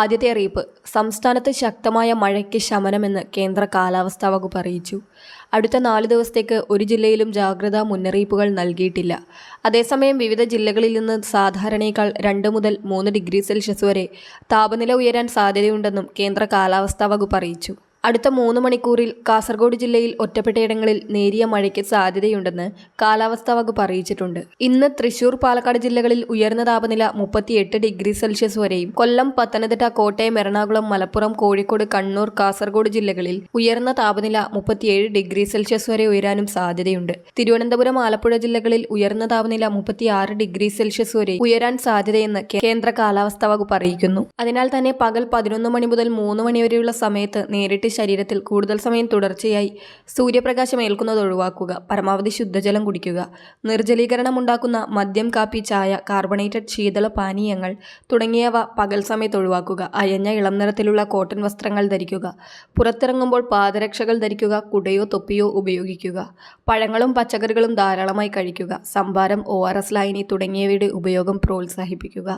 ആദ്യത്തെ അറിയിപ്പ് സംസ്ഥാനത്ത് ശക്തമായ മഴയ്ക്ക് ശമനമെന്ന് കേന്ദ്ര കാലാവസ്ഥാ വകുപ്പ് അറിയിച്ചു. അടുത്ത നാല് ദിവസത്തേക്ക് ഒരു ജില്ലയിലും ജാഗ്രതാ മുന്നറിയിപ്പുകൾ നൽകിയിട്ടില്ല. അതേസമയം വിവിധ ജില്ലകളിൽ നിന്ന് സാധാരണയേക്കാൾ രണ്ട് മുതൽ മൂന്ന് ഡിഗ്രി സെൽഷ്യസ് വരെ താപനില ഉയരാൻ സാധ്യതയുണ്ടെന്നും കേന്ദ്ര കാലാവസ്ഥാ വകുപ്പ് അറിയിച്ചു. അടുത്ത മൂന്ന് മണിക്കൂറിൽ കാസർഗോഡ് ജില്ലയിൽ ഒറ്റപ്പെട്ടയിടങ്ങളിൽ നേരിയ മഴയ്ക്ക് സാധ്യതയുണ്ടെന്ന് കാലാവസ്ഥാ വകുപ്പ് അറിയിച്ചിട്ടുണ്ട്. ഇന്ന് തൃശൂർ പാലക്കാട് ജില്ലകളിൽ ഉയർന്ന താപനില മുപ്പത്തിയെട്ട് ഡിഗ്രി സെൽഷ്യസ് വരെയും കൊല്ലം പത്തനംതിട്ട കോട്ടയം എറണാകുളം മലപ്പുറം കോഴിക്കോട് കണ്ണൂർ കാസർഗോഡ് ജില്ലകളിൽ ഉയർന്ന താപനില മുപ്പത്തിയേഴ് ഡിഗ്രി സെൽഷ്യസ് വരെ ഉയരാനും സാധ്യതയുണ്ട്. തിരുവനന്തപുരം ആലപ്പുഴ ജില്ലകളിൽ ഉയർന്ന താപനില മുപ്പത്തിയാറ് ഡിഗ്രി സെൽഷ്യസ് വരെ ഉയരാൻ സാധ്യതയെന്ന് കേന്ദ്ര കാലാവസ്ഥാ വകുപ്പ് അറിയിക്കുന്നു. അതിനാൽ തന്നെ പകൽ പതിനൊന്ന് മണി മുതൽ മൂന്ന് മണി വരെയുള്ള സമയത്ത് നേരിട്ട് ശരീരത്തിൽ കൂടുതൽ സമയം തുടർച്ചയായി സൂര്യപ്രകാശം ഏൽക്കുന്നത് ഒഴിവാക്കുക പരമാവധി ശുദ്ധജലം കുടിക്കുക നിർജലീകരണം ഉണ്ടാക്കുന്ന മദ്യം കാപ്പി ചായ കാർബണേറ്റഡ് ശീതള പാനീയങ്ങൾ തുടങ്ങിയവ പകൽ സമയത്ത് ഒഴിവാക്കുക. അയഞ്ഞ ഇളം നിറത്തിലുള്ള കോട്ടൺ വസ്ത്രങ്ങൾ ധരിക്കുക പുറത്തിറങ്ങുമ്പോൾ പാദരക്ഷകൾ ധരിക്കുക കുടയോ തൊപ്പിയോ ഉപയോഗിക്കുക പഴങ്ങളും പച്ചക്കറികളും ധാരാളമായി കഴിക്കുക സംഭാരം ഒ ആർ എസ് ലൈനി തുടങ്ങിയവയുടെ ഉപയോഗം പ്രോത്സാഹിപ്പിക്കുക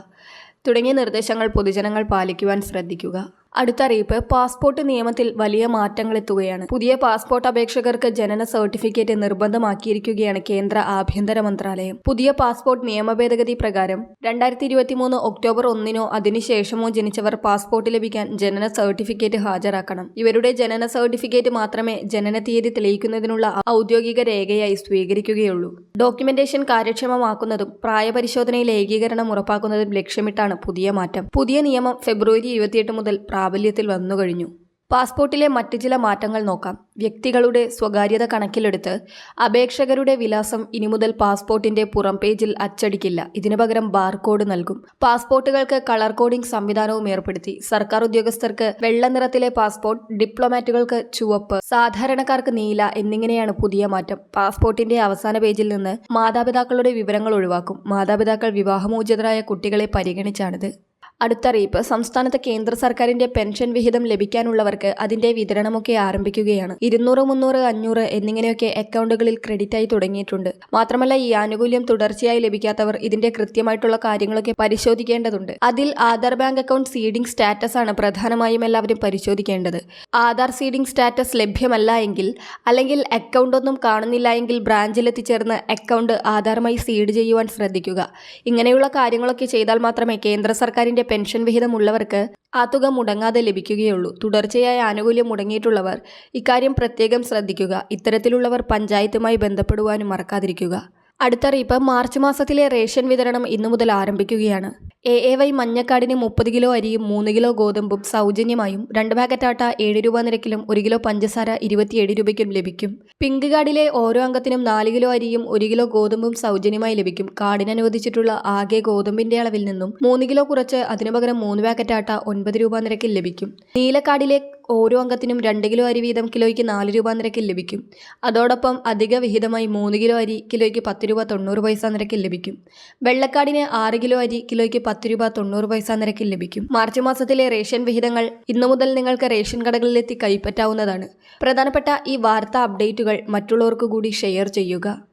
തുടങ്ങിയ നിർദ്ദേശങ്ങൾ പൊതുജനങ്ങൾ പാലിക്കുവാൻ ശ്രദ്ധിക്കുക. അടുത്ത അറിയിപ്പ് പാസ്പോർട്ട് നിയമത്തിൽ വലിയ മാറ്റങ്ങൾ എത്തുകയാണ് പുതിയ പാസ്പോർട്ട് അപേക്ഷകർക്ക് ജനന സർട്ടിഫിക്കറ്റ് നിർബന്ധമാക്കിയിരിക്കുകയാണ് കേന്ദ്ര ആഭ്യന്തര മന്ത്രാലയം. പുതിയ പാസ്പോർട്ട് നിയമ ഭേദഗതി പ്രകാരം രണ്ടായിരത്തി ഇരുപത്തിമൂന്ന് ഒക്ടോബർ ഒന്നിനോ അതിനുശേഷമോ ജനിച്ചവർ പാസ്പോർട്ട് ലഭിക്കാൻ ജനന സർട്ടിഫിക്കറ്റ് ഹാജരാക്കണം. ഇവരുടെ ജനന സർട്ടിഫിക്കറ്റ് മാത്രമേ ജനന തീയതി തെളിയിക്കുന്നതിനുള്ള ഔദ്യോഗിക രേഖയായി സ്വീകരിക്കുകയുള്ളൂ. ഡോക്യുമെന്റേഷൻ കാര്യക്ഷമമാക്കുന്നതും പ്രായപരിശോധനയിൽ ഏകീകരണം ഉറപ്പാക്കുന്നതും ലക്ഷ്യമിട്ടാണ് പുതിയ മാറ്റം. പുതിയ നിയമം ഫെബ്രുവരി ഇരുപത്തിയെട്ട് മുതൽ പ്രാബല്യത്തിൽ വന്നുകഴിഞ്ഞു പാസ്പോർട്ടിലെ മറ്റു ചില മാറ്റങ്ങൾ നോക്കാം. വ്യക്തികളുടെ സ്വകാര്യത കണക്കിലെടുത്ത് അപേക്ഷകരുടെ വിലാസം ഇനി മുതൽ പാസ്പോർട്ടിന്റെ പുറം പേജിൽ അച്ചടിക്കില്ല. ഇതിനു പകരം ബാർകോഡ് നൽകും. പാസ്പോർട്ടുകൾക്ക് കളർ കോഡിംഗ് സംവിധാനവും ഏർപ്പെടുത്തി. സർക്കാർ ഉദ്യോഗസ്ഥർക്ക് വെള്ള നിറത്തിലെ പാസ്പോർട്ട് ഡിപ്ലോമാറ്റുകൾക്ക് ചുവപ്പ് സാധാരണക്കാർക്ക് നീല എന്നിങ്ങനെയാണ് പുതിയ മാറ്റം. പാസ്പോർട്ടിന്റെ അവസാന പേജിൽ നിന്ന് മാതാപിതാക്കളുടെ വിവരങ്ങൾ ഒഴിവാക്കും. മാതാപിതാക്കൾ വിവാഹമോചിതരായ കുട്ടികളെ പരിഗണിച്ചാണിത്. അടുത്തറിയിപ്പ്. സംസ്ഥാനത്ത് കേന്ദ്ര സർക്കാരിന്റെ പെൻഷൻ വിഹിതം ലഭിക്കാനുള്ളവർക്ക് അതിന്റെ വിതരണമൊക്കെ ആരംഭിക്കുകയാണ്. ഇരുന്നൂറ് മുന്നൂറ് അഞ്ഞൂറ് എന്നിങ്ങനെയൊക്കെ അക്കൗണ്ടുകളിൽ ക്രെഡിറ്റായി തുടങ്ങിയിട്ടുണ്ട്. മാത്രമല്ല ഈ ആനുകൂല്യം തുടർച്ചയായി ലഭിക്കാത്തവർ ഇതിന്റെ കൃത്യമായിട്ടുള്ള കാര്യങ്ങളൊക്കെ പരിശോധിക്കേണ്ടതുണ്ട്. അതിൽ Aadhaar bank account seeding status ആണ് പ്രധാനമായും എല്ലാവരും പരിശോധിക്കേണ്ടത്. ആധാർ സീഡിംഗ് സ്റ്റാറ്റസ് ലഭ്യമല്ല എങ്കിൽ അല്ലെങ്കിൽ അക്കൗണ്ട് ഒന്നും കാണുന്നില്ല എങ്കിൽ ബ്രാഞ്ചിൽ എത്തിച്ചേർന്ന് അക്കൗണ്ട് ആധാറുമായി സീഡ് ചെയ്യുവാൻ ശ്രദ്ധിക്കുക. ഇങ്ങനെയുള്ള കാര്യങ്ങളൊക്കെ ചെയ്താൽ മാത്രമേ കേന്ദ്ര സർക്കാരിന്റെ പെൻഷൻ വിഹിതമുള്ളവർക്ക് ആ തുക മുടങ്ങാതെ ലഭിക്കുകയുള്ളൂ. തുടർച്ചയായ ആനുകൂല്യം മുടങ്ങിയിട്ടുള്ളവർ ഇക്കാര്യം പ്രത്യേകം ശ്രദ്ധിക്കുക. ഇത്തരത്തിലുള്ളവർ പഞ്ചായത്തുമായി ബന്ധപ്പെടുവാനും മറക്കാതിരിക്കുക. അടുത്തറിയിപ്പ് മാർച്ച് മാസത്തിലെ റേഷൻ വിതരണം ഇന്നു മുതൽ ആരംഭിക്കുകയാണ്. എ എ വൈ മഞ്ഞക്കാടിന് മുപ്പത് കിലോ അരിയും മൂന്ന് കിലോ ഗോതമ്പും സൗജന്യമായും രണ്ട് പാക്കറ്റ് ആട്ട ഏഴ് രൂപ നിരക്കിലും ഒരു കിലോ പഞ്ചസാര ഇരുപത്തിയേഴ് രൂപയ്ക്കും ലഭിക്കും. പിങ്ക് കാർഡിലെ ഓരോ അംഗത്തിനും നാല് കിലോ അരിയും ഒരു കിലോ ഗോതമ്പും സൗജന്യമായി ലഭിക്കും. കാർഡിന് അനുവദിച്ചിട്ടുള്ള ആകെ ഗോതമ്പിന്റെ അളവിൽ നിന്നും മൂന്ന് കിലോ കുറച്ച് അതിനു പകരം മൂന്ന് പാക്കറ്റ് ആട്ട ഒൻപത് രൂപ നിരക്കിൽ ലഭിക്കും. നീലക്കാർഡിലെ ഓരോ അംഗത്തിനും രണ്ട് കിലോ അരി വീതം കിലോയ്ക്ക് നാല് രൂപ നിരക്കിൽ ലഭിക്കും. അതോടൊപ്പം അധിക വിഹിതമായി മൂന്ന് കിലോ അരി കിലോയ്ക്ക് പത്ത് രൂപ തൊണ്ണൂറ് പൈസ നിരക്കിൽ ലഭിക്കും. വെള്ളക്കാടിന് ആറ് കിലോ അരി കിലോയ്ക്ക് പത്ത് രൂപ തൊണ്ണൂറ് പൈസ നിരക്കിൽ ലഭിക്കും. മാർച്ച് മാസത്തിലെ റേഷൻ വിഹിതങ്ങൾ ഇന്നു മുതൽ നിങ്ങൾക്ക് റേഷൻ കടകളിലെത്തി കൈപ്പറ്റാവുന്നതാണ്. പ്രധാനപ്പെട്ട ഈ വാർത്താ അപ്ഡേറ്റുകൾ മറ്റുള്ളവർക്ക് കൂടി ഷെയർ ചെയ്യുക.